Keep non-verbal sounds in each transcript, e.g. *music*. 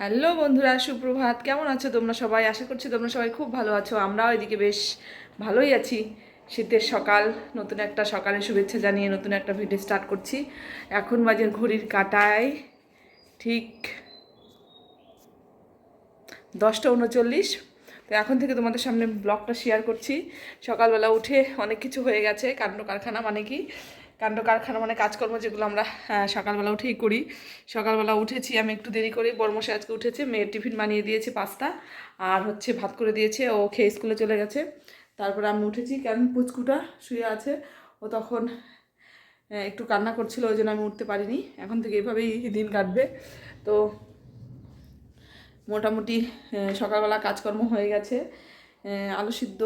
Hello বন্ধুরা, সুপ্রভাত। কেমন আছো তোমরা সবাই? আশা করছি তোমরা সবাই খুব ভালো আছো। আমরাও এদিকে বেশ ভালোই আছি। শীতের সকাল, নতুন একটা সকালের শুভেচ্ছা জানিয়ে নতুন একটা ভিডিও স্টার্ট করছি। এখন বাজে ঘড়ির কাটায় ঠিক দশটা উনচল্লিশ। তো এখন থেকে তোমাদের সামনে ব্লগটা শেয়ার করছি। সকালবেলা উঠে অনেক কিছু হয়ে গেছে, কাণ্ড কারখানা মানে কি? কাণ্ড কারখানা মানে কাজকর্ম যেগুলো আমরা সকালবেলা উঠেই করি। সকালবেলা উঠেছি, আমি একটু দেরি করে বর্মশে আজকে উঠেছে, মেয়ের টিফিন বানিয়ে দিয়েছে পাস্তা আর হচ্ছে ভাত করে দিয়েছে, ও খেয়ে স্কুলে চলে গেছে। তারপরে আমি উঠেছি কারণ পুচকুটা শুয়ে আছে? ও তখন একটু কান্না করছিল, ওই জন্য আমি উঠতে পারিনি। এখন থেকে এইভাবেই দিন কাটবে। তো মোটামুটি সকালবেলা কাজকর্ম হয়ে গেছে। আলু সিদ্ধ,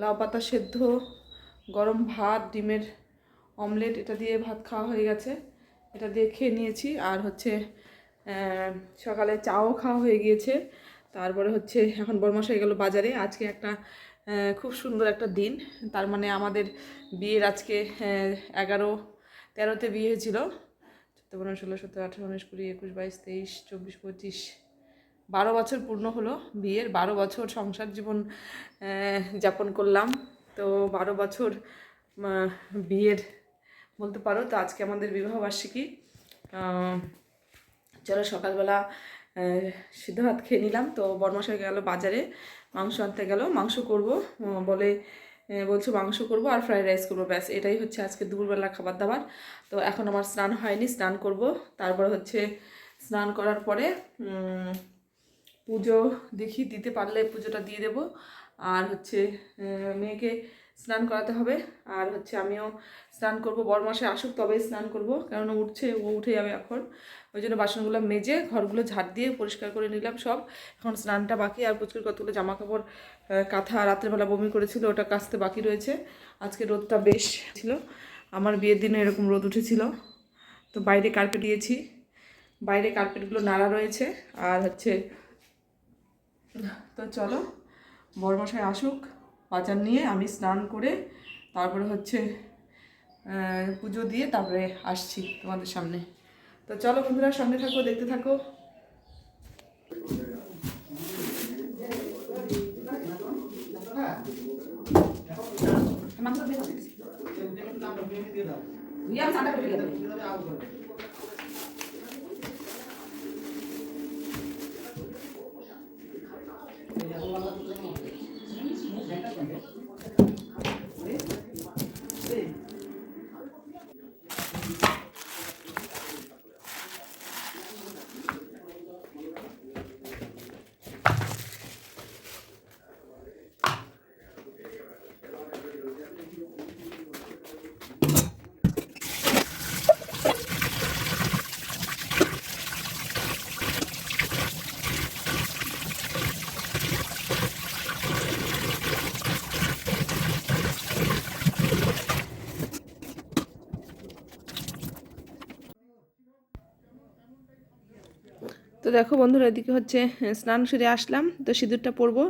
লাউ পাতা সেদ্ধ, গরম ভাত, ডিমের অমলেট, এটা দিয়ে ভাত খাওয়া হয়ে গেছে। এটা দিয়ে খেয়ে নিয়েছি। আর হচ্ছে সকালে চাও খাওয়া হয়ে গিয়েছে। তারপরে হচ্ছে, এখন বরমাস হয়ে গেল বাজারে। আজকে একটা খুব সুন্দর একটা দিন। তার মানে আমাদের বিয়ের আজকে এগারো, তেরোতে বিয়ে হয়েছিল। চোদ্দ, পনেরো, ষোলো, সতেরো, আঠেরো, উনিশ, কুড়ি, একুশ, বাইশ, তেইশ, চব্বিশ, পঁচিশ, বারো বছর পূর্ণ হলো বিয়ের। বারো বছর সংসার জীবন যাপন করলাম। তো বারো বছর বিয়ের বলতে পারো। তো আজকে আমাদের বিবাহবার্ষিকী। চলো সকালবেলা সিদ্ধ ভাত খেয়ে নিলাম। তো বরমাসায় গেল বাজারে। মাংস আনতে গেল, মাংস করব। বলে বলছে মাংস করব আর ফ্রাইড রাইস করব। ব্যাস, এটাই হচ্ছে আজকে দুপুরবেলা খাবার দাবার। তো এখন আমার স্নান হয়নি, স্নান করব। তারপর হচ্ছে স্নান করার পরে পুজো দেখি, দিতে পারলে পুজোটা দিয়ে দেব। আর হচ্ছে মেয়েকে স্নান করাতে হবে। আর হচ্ছে আমিও স্নান করব বড় মাসে আসুক তবেই স্নান করব। কেননা উঠছে, ও উঠে যাবে এখন। ওই জন্য বাসনগুলো মেজে ঘরগুলো ঝাড় দিয়ে পরিষ্কার করে নিলাম সব। এখন স্নানটা বাকি, আর প্রচুর কতগুলো জামা কাপড় কাঁথা রাত্রেবেলা বমি করেছিল, ওটা কাচতে বাকি রয়েছে। আজকে রোদটা বেশ ছিল। আমার বিয়ের দিনে এরকম রোদ উঠেছিল। তো বাইরে কার্পেট দিয়েছি। বাইরে কার্পেটগুলো নাড়া রয়েছে। আর হচ্ছে, তো চলো বড়মশাই আসুক। বাজার নিয়ে আমি স্নান করে তারপরে হচ্ছে পুজো দিয়ে তারপরে আসছি তোমাদের সামনে তো চলো বন্ধুরা সঙ্গে থাকো, দেখতে থাকো। দেখো বন্ধুরা, এদিকে হচ্ছে স্নান সেরে আসলাম, তো সিঁদুরটা পরবো।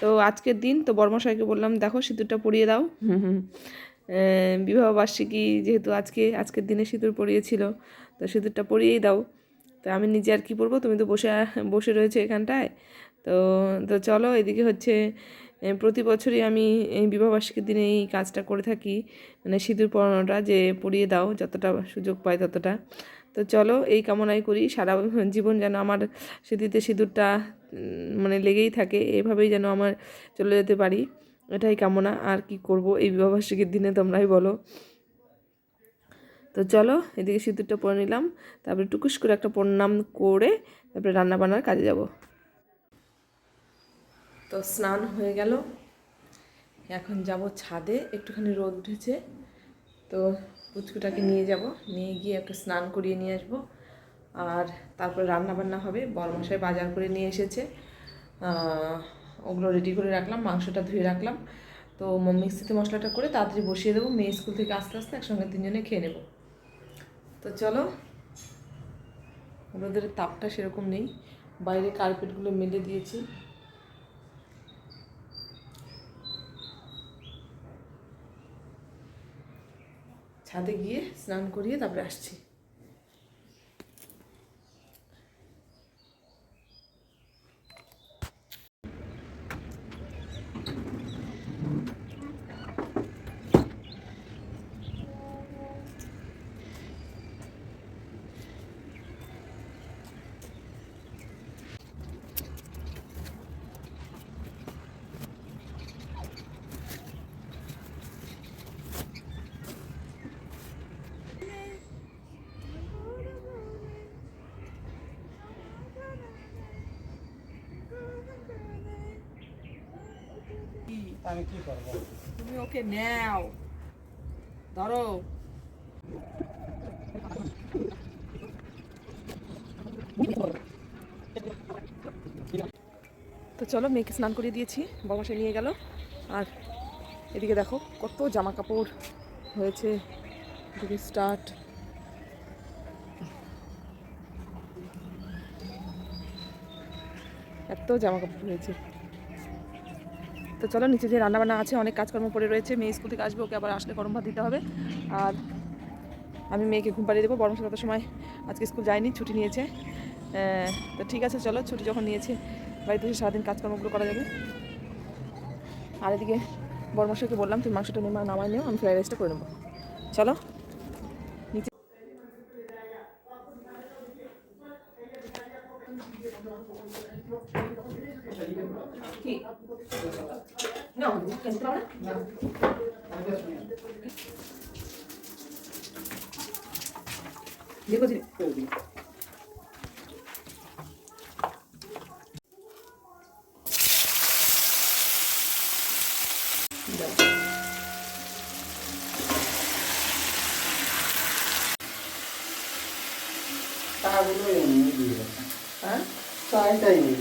তো আজকের দিন, তো বর্মশাইকে বললাম, দেখো, সিঁদুরটা পরিয়ে দাও। *laughs* বিবাহবার্ষিকী যেহেতু আজকে, আজকের দিনে সিঁদুর পরিয়েছিল, তো সিঁদুরটা পরিয়েই দাও। তো আমি নিজে আর কি পরবো? তুমি তো বসে বসে রয়েছে এখানটায়। তো তো চলো, এদিকে হচ্ছে প্রতি বছরই আমি এই বিবাহবার্ষিকীর দিনে এই কাজটা করে থাকি। মানে সিঁদুর পরানোটা যে পরিয়ে দাও, যতটা সুযোগ পাই ততটা। তো চলো এই কামনাই করি, সারা জীবন যেন আমার স্মৃতিতে সিঁদুরটা মানে লেগেই থাকে, এভাবেই যেন আমার চলে যেতে পারি, এটাই কামনা, আর কি করব এই বিবাহবার্ষিকীর দিনে তোমরাই বলো। তো চলো, এদিকে সিঁদুরটা পরে নিলাম, তারপরে টুকুস করে একটা প্রণাম করে তারপরে রান্না বান্নার কাজে যাব। তো স্নান হয়ে গেল, এখন যাব ছাদে, একটুখানি রোদ উঠেছে তো পুচকুটাকে নিয়ে যাব। নিয়ে গিয়ে একটা স্নান করিয়ে নিয়ে আসব। আর তারপরে রান্না বান্না হবে। বরমশাই বাজার করে নিয়ে এসেছে। ওগুলো রেডি করে রাখলাম, মাংসটা ধুয়ে রাখলাম। তো মিক্সিতে মশলাটা করে তাড়াতাড়ি বসিয়ে দেবো। মেয়ে স্কুল থেকে আস্তে আস্তে একসঙ্গে তিনজনে খেয়ে নেব। তো চলো রোদের তাপটা সেরকম নেই। বাইরে কার্পেটগুলো মেলে দিয়েছি। ছাদে গিয়ে স্নান করিয়ে তারপরে আসছি। আমি কি করব? তুমি ওকে নাও। ধরো। তো চলো, মেয়েকে স্নান করিয়ে দিয়েছি। বাবা সে নিয়ে গেল। আর এদিকে দেখো, কত জামা কাপড় হয়েছে স্টার্ট এত জামা কাপড় হয়েছে। তো চলো, নিচে যে রান্নাবান্না আছে, অনেক কাজকর্ম পড়ে রয়েছে। মেয়ে স্কুল থেকে আসবে, ওকে আবার আসলে গরম ভাত দিতে হবে। আর আমি মেয়েকে ঘুম পাড়িয়ে দেবো। বরং তত সময় আজকে স্কুল যায়নি, ছুটি নিয়েছে। তো ঠিক আছে, চলো, ছুটি যখন নিয়েছে, বাড়িতে এসে সারাদিন কাজকর্মগুলো করা যাবে। আর এদিকে বরমাসাকে বললাম, তুমি মাংসটা নেমা নামাই নিও, আমি ফ্রাইড রাইসটা করে নেব। চলো। কি না খেতে পারো না দেখো দিদি তাগুলো এমনি দিয়ে দেবো হ্যাঁ চাইটাই নেই।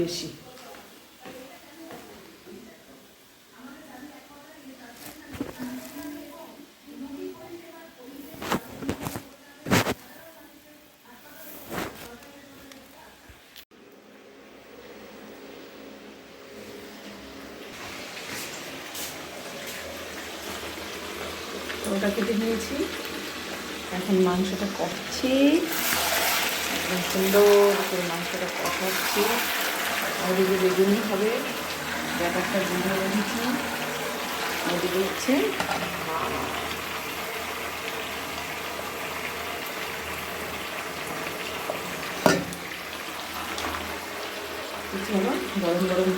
বেশি। ওটা কেটে নিয়েছি। এখন মাংসটা কষছি। একদম সুন্দর করে মাংসটা কষাচ্ছি। ওদিকে বেগুনি হবে, ব্যাপারটা বুঝে রেখেছি ওদিকে হচ্ছে কিছু হলো গরম গরম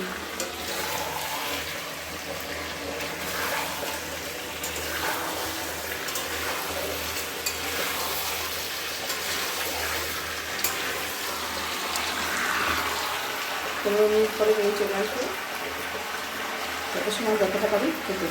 পনেরো মিনিট পরে নিয়ে চলে আসব। যত সময় যতটা পারি খেতে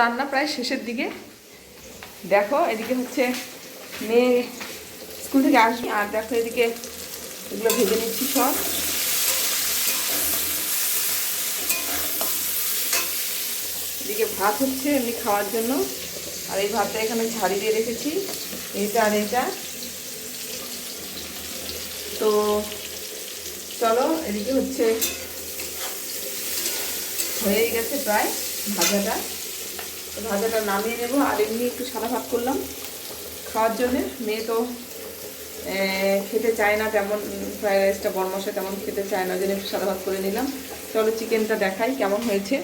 রান্না প্রায় শেষের দিকে। দেখো, এদিকে হচ্ছে মেয়ে স্কুল থেকে আসবে, আর দেখো এদিকে এগুলো ভেজে নিচ্ছি সব। এদিকে ভাত হচ্ছে এমনি খাওয়ার জন্য, আর এই ভাতটা এখানে ঝাড়ি দিয়ে রেখেছি, এইটা আর এইটা। তো চলো, এদিকে হচ্ছে হয়ে গেছে প্রায় ভাজাটা। ভাজাটা নামিয়ে নেব। আর এমনি একটু সাদা ভাত করলাম। খাওয়ার জন্যে মেয়ে তো খেতে চায় না তেমন, ফ্রাইড রাইসটা বরমশা তেমন খেতে চায় না জন্য একটু সাদা ভাত করে নিলাম। চলো চিকেনটা দেখাই কেমন হয়েছে।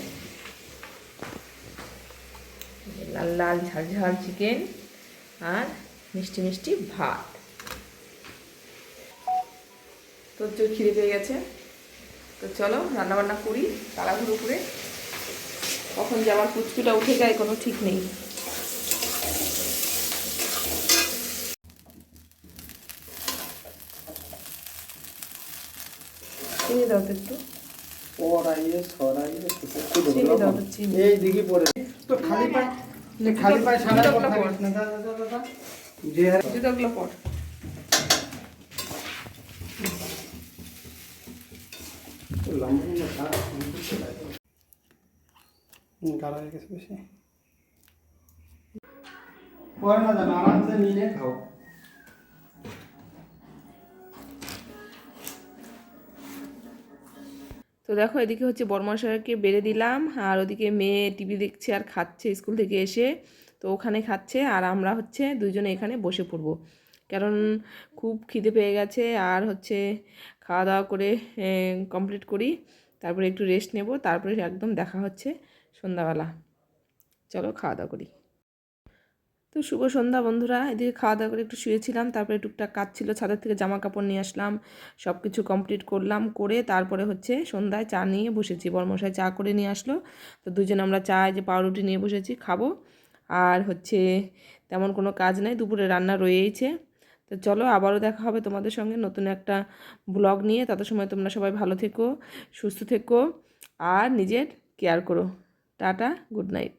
লাল লাল ঝাল ঝাল চিকেন আর মিষ্টি মিষ্টি ভাত। তোর জোর খিদে পেয়ে গেছে। তো চলো রান্নাবান্না করি, তাড়াহুড়ো করে। কখন যে আমার পুচকুটা উঠে যায় কোনো ঠিক নেই। চিনি দাও তো একটু। পড়াইয়ে সরাইয়ে চিনি দাও তো চিনি। এই দিকে পড়ে। তো খালি পায়ে খালি পায়ে সারা কথা পর। না দা দা দা দা যে হারে জুতোগুলো লম্বা লম্বা হয়ে গেছে বেশি পরে না জানো আরামসে নিয়ে খাও তো দেখো এদিকে হচ্ছে বর্মশাইকে বেড়ে দিলাম আর ওদিকে মেয়ে টিভি দেখছে আর খাচ্ছে স্কুল থেকে এসে। তো ওখানে খাচ্ছে আর আমরা হচ্ছে দুজনে এখানে বসে পড়ব। কারণ খুব খিদে পেয়ে গেছে আর হচ্ছে খাওয়া দাওয়া করে কমপ্লিট করি তারপরে একটু রেস্ট নেব তারপরে একদম দেখা হচ্ছে। সন্ধ্যাবেলা। চলো খাওয়া দাওয়া করি। তো শুভ সন্ধ্যা বন্ধুরা, এদিকে খাওয়া দাওয়া করে একটু শুয়েছিলাম, তারপরে টুকটাক কাজ ছিল, ছাদের থেকে জামা কাপড় নিয়ে আসলাম সব কিছু কমপ্লিট করলাম, করে তারপরে হচ্ছে সন্ধ্যায় চা নিয়ে বসেছি। বর্মশাই চা করে নিয়ে আসলো, তো দুজন আমরা চা যে পাউরুটি নিয়ে বসেছি, খাব। আর হচ্ছে তেমন কোনো কাজ নাই, দুপুরে রান্না রয়েইছে। তো চলো আবারও দেখা হবে তোমাদের সঙ্গে নতুন একটা ব্লগ নিয়ে। তত সময় তোমরা সবাই ভালো থেকো, সুস্থ থেকো, আর নিজের কেয়ার করো। Tata good night.